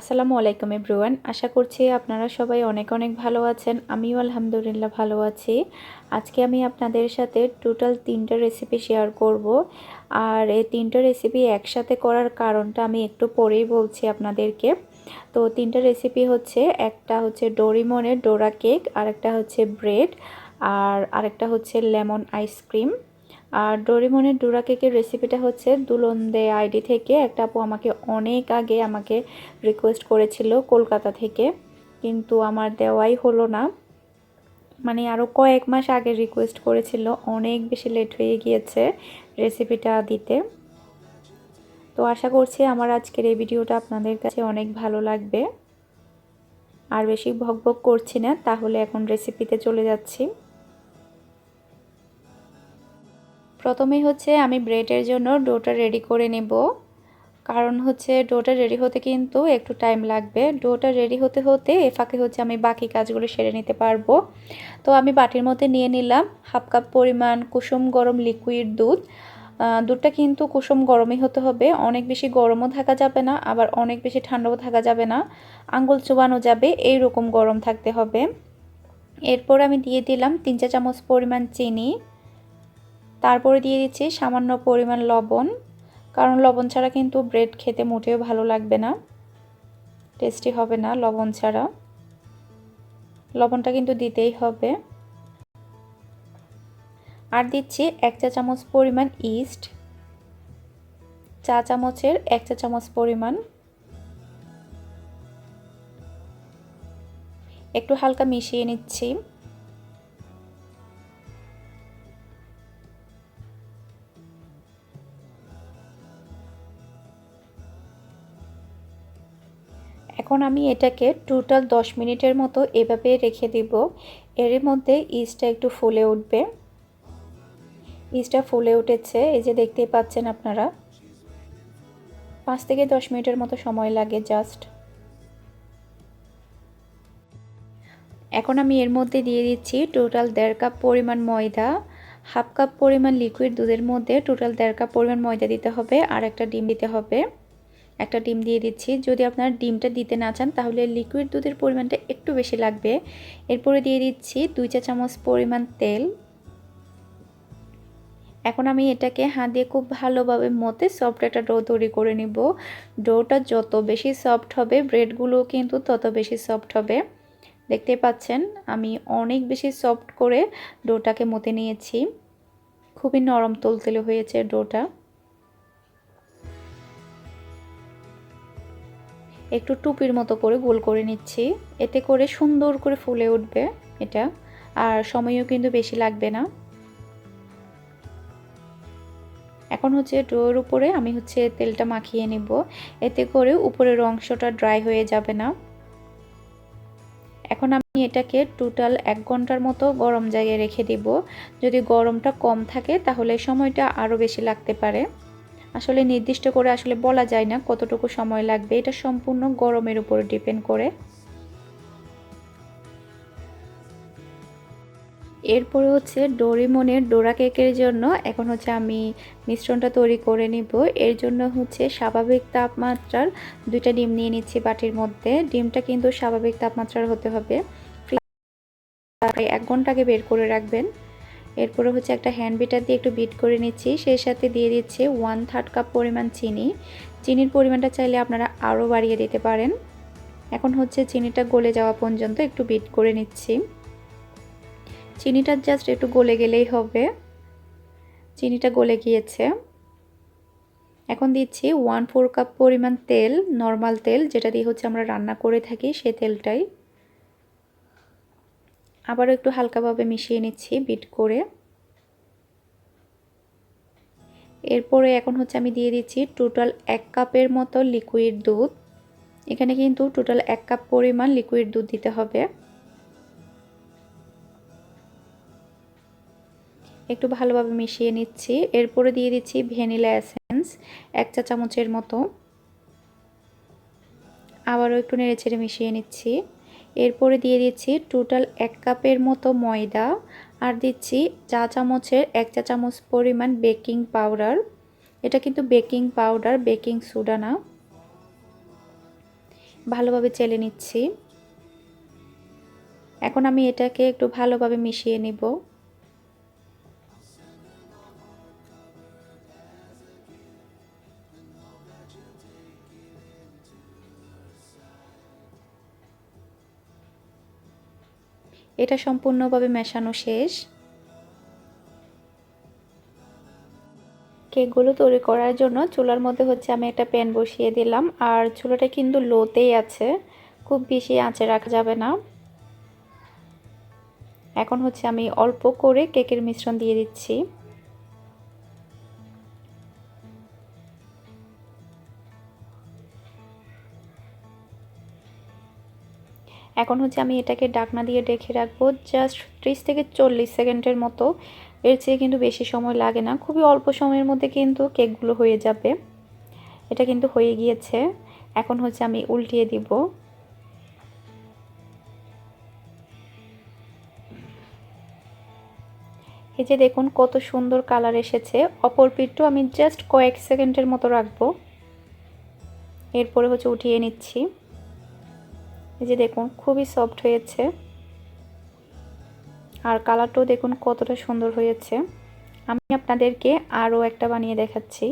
আসসালামু আলাইকুম এভরিওয়ান। আশা করছি আপনারা সবাই অনেক অনেক ভালো আছেন। আমিও আলহামদুলিল্লাহ ভালো আছি। আজকে আমি আপনাদের সাথে টোটাল তিনটা রেসিপি শেয়ার করব। আর এই তিনটা রেসিপি একসাথে করার কারণটা আমি একটু পরেই বলছি আপনাদেরকে। তো তিনটা রেসিপি হচ্ছে, একটা হচ্ছে ডোরিমনের ডোরা কেক আর একটা হচ্ছে ব্রেড আর আরেকটা হচ্ছে লেমন আইসক্রিম আর ডোরিমনের ডোরা কেকের রেসিপিটা হচ্ছে দুলন্দে আইডি থেকে। একটা আপু আমাকে অনেক আগে আমাকে রিকোয়েস্ট করেছিল কলকাতা থেকে, কিন্তু আমার দেওয়াই হলো না। মানে আরও কয়েক মাস আগে রিকোয়েস্ট করেছিল, অনেক বেশি লেট হয়ে গিয়েছে রেসিপিটা দিতে। তো আশা করছি আমার আজকের এই ভিডিওটা আপনাদের কাছে অনেক ভালো লাগবে। আর বেশি ভকভক করছি না, তাহলে এখন রেসিপিতে চলে যাচ্ছি। প্রথমেই হচ্ছে আমি ব্রেডের জন্য ডোটা রেডি করে নেব। কারণ হচ্ছে ডোটা রেডি হতে কিন্তু একটু টাইম লাগবে। ডোটা রেডি হতে হতে এ ফাঁকে হচ্ছে আমি বাকি কাজগুলো সেরে নিতে পারব। তো আমি বাটির মধ্যে নিয়ে নিলাম হাফ কাপ পরিমাণ কুসুম গরম লিকুইড দুধ। দুধটা কিন্তু কুসুম গরমই হতে হবে। অনেক বেশি গরমও থাকা যাবে না, আবার অনেক বেশি ঠান্ডাও থাকা যাবে না। আঙ্গুল চুবানো যাবে এই রকম গরম থাকতে হবে। এরপর আমি দিয়ে দিলাম তিন চা চামচ পরিমাণ চিনি। তারপরে দিয়ে দিচ্ছি সামান্য পরিমাণ লবণ, কারণ লবণ ছাড়া কিন্তু ব্রেড খেতে মোটেও ভালো লাগবে না। টেস্টি হবে না লবণ ছাড়া। লবণটা কিন্তু দিতেই হবে। আর দিচ্ছি এক চা চামচ পরিমাণ ইস্ট চা চামচের এক চা চামচ পরিমাণ। একটু হালকা মিশিয়ে নিচ্ছি। এখন আমি এটাকে টোটাল 10 মিনিটের মতো এভাবে রেখে দিব। এর মধ্যে ইস্টটা একটু ফুলে উঠবে। ইস্টটা ফুলে উঠেছে, এই যে দেখতেই পাচ্ছেন আপনারা। পাঁচ থেকে দশ মিনিটের মতো সময় লাগে জাস্ট এখন আমি এর মধ্যে দিয়ে দিচ্ছি টোটাল দেড় কাপ পরিমাণ ময়দা। হাফ কাপ পরিমাণ লিকুইড দুধের মধ্যে টোটাল দেড় কাপ পরিমাণ ময়দা দিতে হবে, আর একটা ডিম দিতে হবে। একটা ডিম দিয়ে দিচ্ছি। যদি আপনার ডিমটা দিতে না চান, তাহলে লিকুইড দুধের পরিমাণটা একটু বেশি লাগবে। এরপরে দিয়ে দিচ্ছি দুই চা চামচ পরিমাণ তেল। এখন আমি এটাকে হাত দিয়ে খুব ভালোভাবে মতে সফট একটা ডো তৈরি করে নিব। ডোটা যত বেশি সফট হবে ব্রেডগুলো কিন্তু তত বেশি সফট হবে। দেখতে পাচ্ছেন, আমি অনেক বেশি সফট করে ডোটাকে মতে নিয়েছি। খুবই নরম, তুলতুলে হয়েছে ডোটা একটু টুপির মতো করে গোল করে নিচ্ছি। এতে করে সুন্দর করে ফুলে উঠবে এটা। আর সময়ও কিন্তু বেশি লাগবে না। এখন হচ্ছে ডোয়ের উপরে আমি হচ্ছে তেলটা মাখিয়ে নিব। এতে করে উপরের অংশটা ড্রাই হয়ে যাবে না। এখন আমি এটাকে টোটাল এক ঘণ্টার মতো গরম জায়গায় রেখে দিব। যদি গরমটা কম থাকে তাহলে সময়টা আরও বেশি লাগতে পারে। আসলে নির্দিষ্ট করে আসলে বলা যায় না কতটুকু সময় লাগবে। এটা সম্পূর্ণ গরমের উপর ডিপেন্ড করে। এরপরে হচ্ছে ডোরিমনের ডোরা কেকের জন্য এখন হচ্ছে আমি মিশ্রণটা তৈরি করে নিব। এর জন্য হচ্ছে স্বাভাবিক তাপমাত্রার দুইটা ডিম নিয়ে নিচ্ছি বাটির মধ্যে। ডিমটা কিন্তু স্বাভাবিক তাপমাত্রার হতে হবে। এক ঘণ্টা আগে বের করে রাখবেন। এরপরে হচ্ছে একটা হ্যান্ড বিটার দিয়ে একটু বিট করে নিচ্ছি। সেই সাথে দিয়ে দিচ্ছি ওয়ান থার্ড কাপ পরিমাণ চিনি। চিনির পরিমাণটা চাইলে আপনারা আরও বাড়িয়ে দিতে পারেন। এখন হচ্ছে চিনিটা গলে যাওয়া পর্যন্ত একটু বিট করে নিচ্ছি। চিনিটা জাস্ট একটু গলে গেলেই হবে। চিনিটা গলে গিয়েছে। এখন দিচ্ছি ওয়ান ফোর কাপ পরিমাণ তেল নর্মাল তেল, যেটা দিয়ে হচ্ছে আমরা রান্না করে থাকি সেই তেলটাই। আবারও একটু হালকাভাবে মিশিয়ে নিচ্ছি বিট করে। এরপরে এখন হচ্ছে আমি দিয়ে দিচ্ছি টোটাল এক কাপের মতো লিকুইড দুধ। এখানে কিন্তু টোটাল এক কাপ পরিমাণ লিকুইড দুধ দিতে হবে। একটু ভালোভাবে মিশিয়ে নিচ্ছি। এরপরে দিয়ে দিচ্ছি ভ্যানিলা এসেন্স, এক চা চামচের মতো। আবারও একটু নেড়ে ছেড়ে মিশিয়ে নিচ্ছি। এরপরে দিয়ে দিচ্ছি টোটাল এক কাপের মতো ময়দা আর দিচ্ছি চা চামচের এক চা চামচ পরিমাণ বেকিং পাউডার। এটা কিন্তু বেকিং পাউডার, বেকিং সোডা না। ভালোভাবে চেলে নিচ্ছি। এখন আমি এটাকে একটু ভালোভাবে মিশিয়ে নিব। এটা সম্পূর্ণভাবে মেশানো শেষ। কেকগুলো তৈরি করার জন্য চুলার মধ্যে হচ্ছে আমি একটা প্যান বসিয়ে দিলাম, আর চুলাটা কিন্তু লোতেই আছে, খুব বেশি আঁচে রাখা যাবে না। এখন হচ্ছে আমি অল্প করে কেকের মিশ্রণ দিয়ে দিচ্ছি। এখন হচ্ছে আমি এটাকে ডাকনা দিয়ে ডেকে রাখব জাস্ট ত্রিশ থেকে চল্লিশ সেকেন্ডের মতো। এর চেয়ে কিন্তু বেশি সময় লাগে না। খুবই অল্প সময়ের মধ্যে কিন্তু কেকগুলো হয়ে যাবে। এটা কিন্তু হয়ে গিয়েছে। এখন হচ্ছে আমি উল্টিয়ে দিব। এই যে দেখুন কত সুন্দর কালার এসেছে। অপর পিঠটাও আমি জাস্ট কয়েক সেকেন্ডের মতো রাখব। এরপরে হচ্ছে উঠিয়ে নিচ্ছি। এই যে দেখুন, খুবই সফট হয়েছে। আর কালারটাও দেখুন কতটা সুন্দর হয়েছে। আমি আপনাদেরকে আরও একটা বানিয়ে দেখাচ্ছি।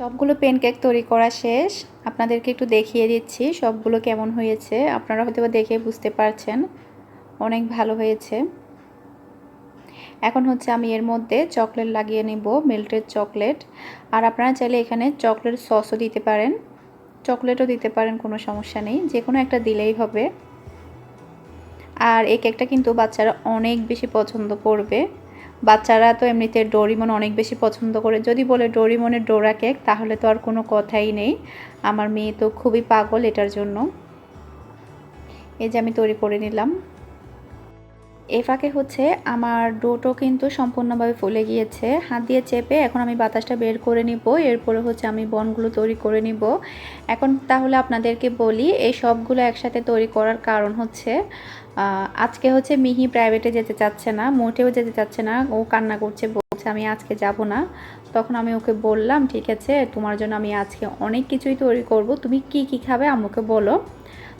সবগুলো কেক তৈরি করা শেষ। আপনাদেরকে একটু দেখিয়ে দিচ্ছি সবগুলো কেমন হয়েছে। আপনারা হয়তো দেখে বুঝতে পারছেন। অনেক ভালো হয়েছে। এখন হচ্ছে আমি এর মধ্যে চকলেট লাগিয়ে নিব মেল্টেড চকলেট আর আপনারা চাইলে এখানে চকলেট সসও দিতে পারেন। চকলেটও দিতে পারেন, কোনো সমস্যা নেই। যে কোনো একটা দিলেই হবে। আর এই কেকটা কিন্তু বাচ্চারা অনেক বেশি পছন্দ করবে। বাচ্চারা তো এমনিতে ডোরিমন অনেক বেশি পছন্দ করে। যদি বলে ডোরিমনের ডোরা কেক, তাহলে তো আর কোনো কথাই নেই। আমার মেয়ে তো খুবই পাগল এটার জন্য। এই যে আমি তৈরি করে নিলাম। এ ফাঁকে হচ্ছে আমার ডোটো কিন্তু সম্পূর্ণভাবে ফুলে গিয়েছে। হাত দিয়ে চেপে এখন আমি বাতাসটা বের করে নিব, এরপরে হচ্ছে আমি বনগুলো তৈরি করে নিব। এখন তাহলে আপনাদেরকে বলি, এই সবগুলো একসাথে তৈরি করার কারণ হচ্ছে আজকে হচ্ছে মিহি প্রাইভেটে যেতে চাচ্ছে না, মোটেও যেতে চাচ্ছে না, ও কান্না করছে, বলছে আমি আজকে যাব না। তখন আমি ওকে বললাম, ঠিক আছে, তোমার জন্য আমি আজকে অনেক কিছুই তৈরি করব, তুমি কি কি খাবে আমাকে বলো।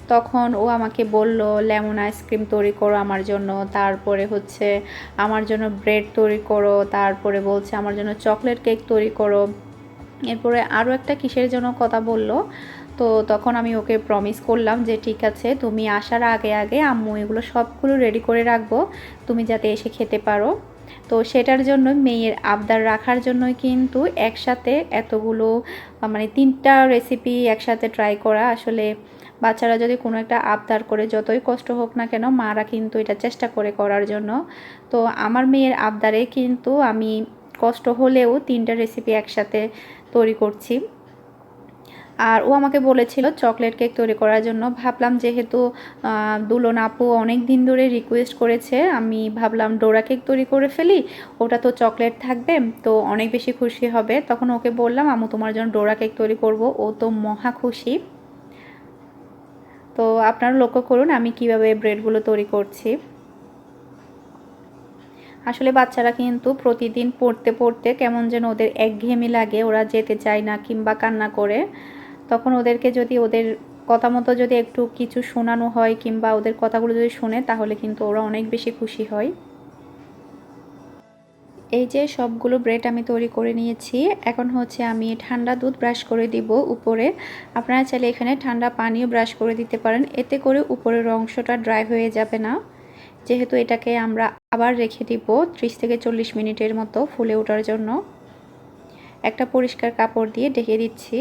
তখন ও আমাকে বলল, লেমন আইসক্রিম তৈরি করো আমার জন্য। তারপরে হচ্ছে, আমার জন্য ব্রেড তৈরি করো। তারপরে বলছে, আমার জন্য চকলেট কেক তৈরি করো। এরপরে আরও একটা কিসের জন্য কথা বলল। তো তখন আমি ওকে প্রমিস করলাম যে, ঠিক আছে, তুমি আসার আগে আগে আম্মু এগুলো সবগুলো রেডি করে রাখব, তুমি যাতে এসে খেতে পারো। তো সেটার জন্য মেয়ের আবদার রাখার জন্যই কিন্তু একসাথে এতগুলো মানে তিনটা রেসিপি একসাথে ট্রাই করা আসলে বাচ্চারা যদি কোনো একটা আবদার করে যতই কষ্ট হোক না কেন মারা কিন্তু এটা চেষ্টা করে করার জন্য। তো আমার মেয়ের আবদারে কিন্তু আমি কষ্ট হলেও তিনটা রেসিপি একসাথে তৈরি করছি। আর ও আমাকে বলেছিল চকলেট কেক তৈরি করার জন্য। ভাবলাম যেহেতু দুলন আপু অনেক দিন ধরে রিকোয়েস্ট করেছে, আমি ভাবলাম ডোরা কেক তৈরি করে ফেলি, ওটা তো চকলেট থাকবে, তো অনেক বেশি খুশি হবে। তখন ওকে বললাম আমু তোমার জন্য ডোরা কেক তৈরি করব। ও তো মহা খুশি। তো আপনারা লক্ষ্য করুন, আমি কীভাবে ব্রেডগুলো তৈরি করছি। আসলে বাচ্চারা কিন্তু প্রতিদিন পড়তে পড়তে কেমন যেন ওদের একঘেয়েমি লাগে, ওরা যেতে চায় না কিংবা কান্না করে। তখন ওদেরকে যদি ওদের কথা মতো যদি একটু কিছু শোনানো হয় কিংবা ওদের কথাগুলো যদি শুনে, তাহলে কিন্তু ওরা অনেক বেশি খুশি হয়। এই যে সবগুলো ব্রেড আমি তৈরি করে নিয়েছি, এখন হচ্ছে আমি ঠান্ডা দুধ ব্রাশ করে দিব উপরে। আপনারা চাইলে এখানে ঠান্ডা পানিও ব্রাশ করে দিতে পারেন, এতে করে উপরের অংশটা ড্রাই হয়ে যাবে না। যেহেতু এটাকে আমরা আবার রেখে দিব ত্রিশ থেকে চল্লিশ মিনিটের মতো ফুলে ওঠার জন্য। একটা পরিষ্কার কাপড় দিয়ে ঢেকে দিচ্ছি,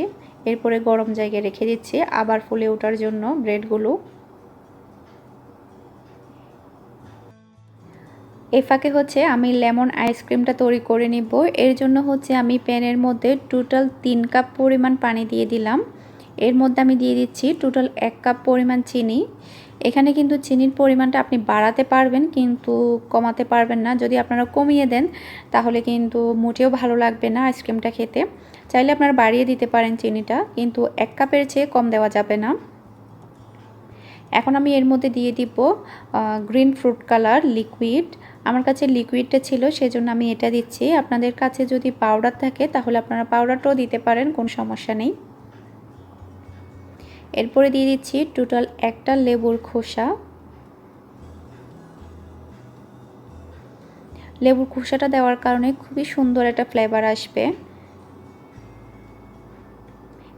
এরপরে গরম জায়গায় রেখে দিচ্ছি, আবার ফুলে ওঠার জন্য ব্রেডগুলো। এ ফাঁকে হচ্ছে আমি লেমন আইসক্রিমটা তৈরি করে নিব। এর জন্য হচ্ছে আমি প্যানের মধ্যে টোটাল তিন কাপ পরিমাণ পানি দিয়ে দিলাম। এর মধ্যে আমি দিয়ে দিচ্ছি টোটাল এক কাপ পরিমাণ চিনি। এখানে কিন্তু চিনির পরিমাণটা আপনি বাড়াতে পারবেন কিন্তু কমাতে পারবেন না। যদি আপনারা কমিয়ে দেন, তাহলে কিন্তু মোটেও ভালো লাগবে না আইসক্রিমটা খেতে। চাইলে আপনারা বাড়িয়ে দিতে পারেন চিনিটা, কিন্তু এক কাপের চেয়ে কম দেওয়া যাবে না। এখন আমি এর মধ্যে দিয়ে দিব গ্রিন ফ্রুট কালার লিকুইড। আমার কাছে লিকুইডটা ছিল, সেজন্য আমি এটা দিচ্ছি। আপনাদের কাছে যদি পাউডার থাকে, তাহলে আপনারা পাউডারটাও দিতে পারেন, কোনো সমস্যা নেই। এরপরে দিয়ে দিচ্ছি টোটাল একটা লেবুর খোসা। লেবুর খোসাটা দেওয়ার কারণে খুবই সুন্দর একটা ফ্লেভার আসবে।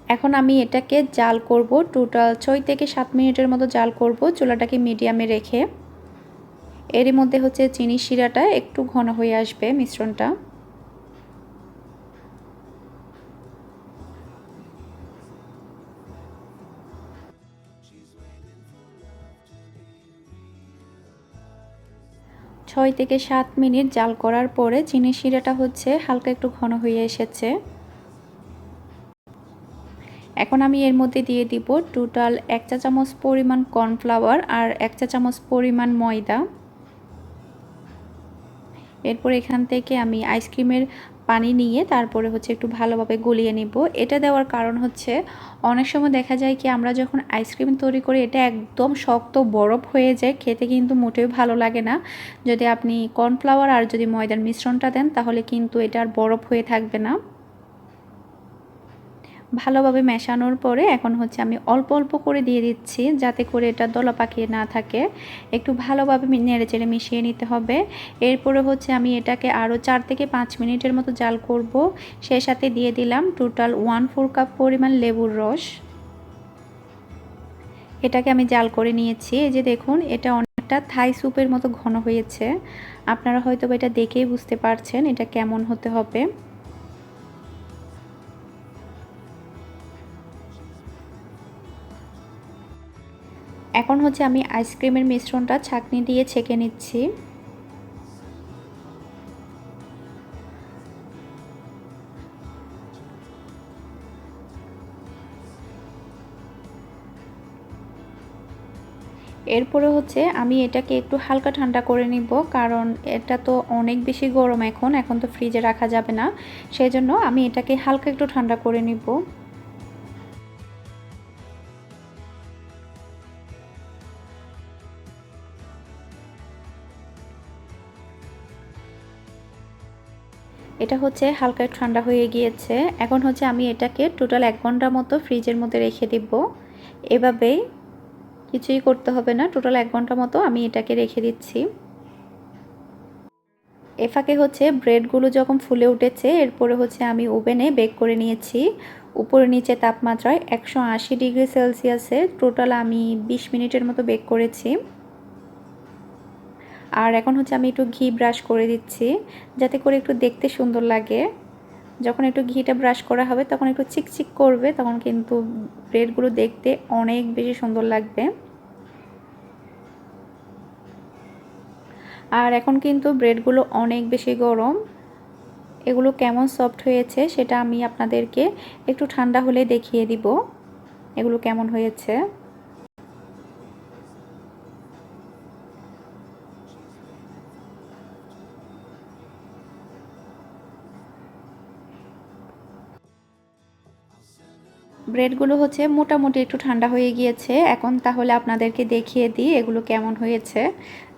এখন আমি এটাকে জাল করব টোটাল ছয় থেকে সাত মিনিটের মতো জাল করব, চুলাটাকে মিডিয়ামে রেখে। এরই মধ্যে হচ্ছে চিনি শিরাটা একটু ঘন হয়ে আসবে মিশ্রণটা। ছয় থেকে সাত মিনিট জাল করার পরে চিনি শিরাটা হচ্ছে হালকা একটু ঘন হয়ে এসেছে। এখন আমি এর মধ্যে দিয়ে দিব টোটাল এক চা চামচ পরিমাণ কর্নফ্লাওয়ার আর এক চা চামচ পরিমাণ ময়দা। এরপর এখান থেকে আমি আইসক্রিমের পানি নিয়ে তারপরে হচ্ছে একটু ভালোভাবে গলিয়ে নিব। এটা দেওয়ার কারণ হচ্ছে, অনেক সময় দেখা যায় কি আমরা যখন আইসক্রিম তৈরি করি, এটা একদম শক্ত, বরফ হয়ে যায়, খেতে কিন্তু মোটেও ভালো লাগে না। যদি আপনি কর্নফ্লাওয়ার আর যদি ময়দার মিশ্রণটা দেন, তাহলে কিন্তু এটা আর বরফ হয়ে থাকবে না। ভালোভাবে মেশানোর পরে এখন হচ্ছে আমি অল্প অল্প করে দিয়ে দিচ্ছি যাতে করে এটা দলা পাকিয়ে না থাকে। একটু ভালোভাবে নেড়ে চেড়ে মিশিয়ে নিতে হবে। এরপরে হচ্ছে আমি এটাকে আরও চার থেকে পাঁচ মিনিটের মতো জাল করব। সে সাথে দিয়ে দিলাম টোটাল ওয়ান ফোর কাপ পরিমাণ লেবুর রস। এটাকে আমি জাল করে নিয়েছি। এই যে দেখুন, এটা অনেকটা থাই স্যুপের মতো ঘন হয়েছে। আপনারা হয়তো এটা দেখেই বুঝতে পারছেন এটা কেমন হতে হবে। এখন হচ্ছে আমি আইসক্রিমের মিশ্রণটা ছাঁকনি দিয়ে ছেঁকে নিচ্ছি। এরপরে হচ্ছে আমি এটাকে একটু হালকা ঠান্ডা করে নিব, কারণ এটা তো অনেক বেশি গরম এখন এখন তো ফ্রিজে রাখা যাবে না। সেই জন্য আমি এটাকে হালকা একটু ঠান্ডা করে নিব। এটা হচ্ছে হালকা ঠান্ডা হয়ে গিয়েছে। এখন হচ্ছে আমি এটাকে টোটাল এক ঘণ্টার মতো ফ্রিজের মধ্যে রেখে দিব। এভাবেই কিছুই করতে হবে না টোটাল এক ঘণ্টা মতো আমি এটাকে রেখে দিচ্ছি। এ ফাঁকে হচ্ছে ব্রেডগুলো যখন ফুলে উঠেছে, এরপরে হচ্ছে আমি ওভেনে বেক করে নিয়েছি। উপরে নিচে তাপমাত্রায় একশো আশি ডিগ্রি সেলসিয়াসে টোটাল আমি বিশ মিনিটের মতো বেক করেছি। আর এখন হচ্ছে আমি একটু ঘি ব্রাশ করে দিচ্ছি, যাতে করে একটু দেখতে সুন্দর লাগে। যখন একটু ঘিটা ব্রাশ করা হবে, তখন একটু চিকচিক করবে, তখন কিন্তু ব্রেডগুলো দেখতে অনেক বেশি সুন্দর লাগবে। আর এখন কিন্তু ব্রেডগুলো অনেক বেশি গরম। এগুলো কেমন সফট হয়েছে সেটা আমি আপনাদেরকে একটু ঠান্ডা হলে দেখিয়ে দিব, এগুলো কেমন হয়েছে। ব্রেডগুলো হচ্ছে মোটামুটি একটু ঠান্ডা হয়ে গিয়েছে। এখন তাহলে আপনাদেরকে দেখিয়ে দিই এগুলো কেমন হয়েছে।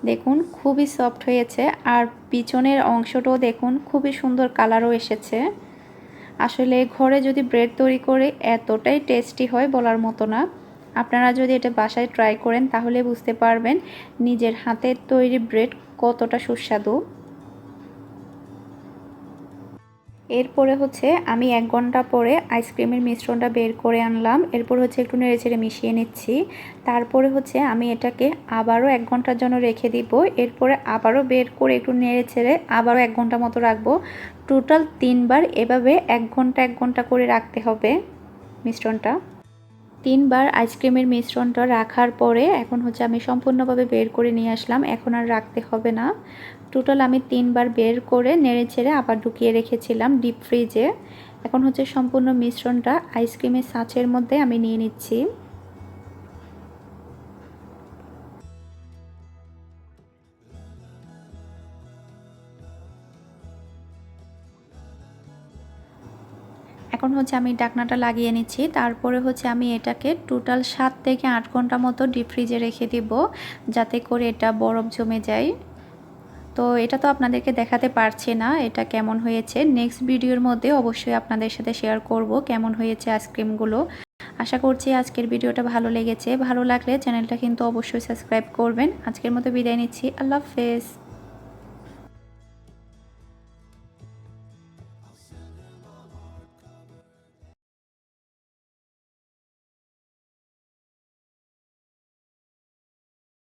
দেখুন, খুবই সফট হয়েছে। আর পিছনের অংশটাও দেখুন, খুবই সুন্দর কালারও এসেছে। আসলে ঘরে যদি ব্রেড তৈরি করে এতটাই টেস্টি হয় বলার মতো না। আপনারা যদি এটা বাসায় ট্রাই করেন, তাহলে বুঝতে পারবেন নিজের হাতের তৈরি ব্রেড কতটা সুস্বাদু। এরপরে হচ্ছে আমি এক ঘণ্টা পরে আইসক্রিমের মিশ্রণটা বের করে আনলাম। এরপর হচ্ছে একটু নেড়ে চেড়ে মিশিয়ে নিচ্ছি। তারপরে হচ্ছে আমি এটাকে আবারও এক ঘণ্টার জন্য রেখে দিব। এরপরে আবারও বের করে একটু নেড়ে ছেড়ে আবারও এক ঘণ্টা মতো রাখব। টোটাল তিনবার এভাবে এক ঘণ্টা এক ঘণ্টা করে রাখতে হবে মিশ্রণটা। তিনবার আইসক্রিমের মিশ্রণটা রাখার পরে এখন হচ্ছে আমি সম্পূর্ণভাবে বের করে নিয়ে আসলাম। এখন আর রাখতে হবে না। টোটাল আমি তিনবার বের করে নেড়ে ছেড়ে আবার ঢুকিয়ে রেখেছিলাম ডিপ ফ্রিজে এখন হচ্ছে সম্পূর্ণ মিশ্রণটা আইসক্রিমের সাঁচের মধ্যে আমি নিয়ে নিচ্ছি। এখন হচ্ছে আমি ডাকনাটা লাগিয়ে নিচ্ছি। তারপরে হচ্ছে আমি এটাকে টোটাল সাত থেকে আট ঘণ্টা মতো ডিপ ফ্রিজে রেখে দিব, যাতে করে এটা বরফ জমে যায়। তো এটা তো আপনাদেরকে দেখাতে পারছি না এটা কেমন হয়েছে। নেক্সট ভিডিওর মধ্যে অবশ্যই আপনাদের সাথে শেয়ার করব কেমন হয়েছে আইসক্রিমগুলো আশা করছি আজকের ভিডিওটা ভালো লেগেছে। ভালো লাগলে চ্যানেলটা কিন্তু অবশ্যই সাবস্ক্রাইব করবেন। আজকের মতো বিদায় নিচ্ছি। আল্লাহ হাফেজ।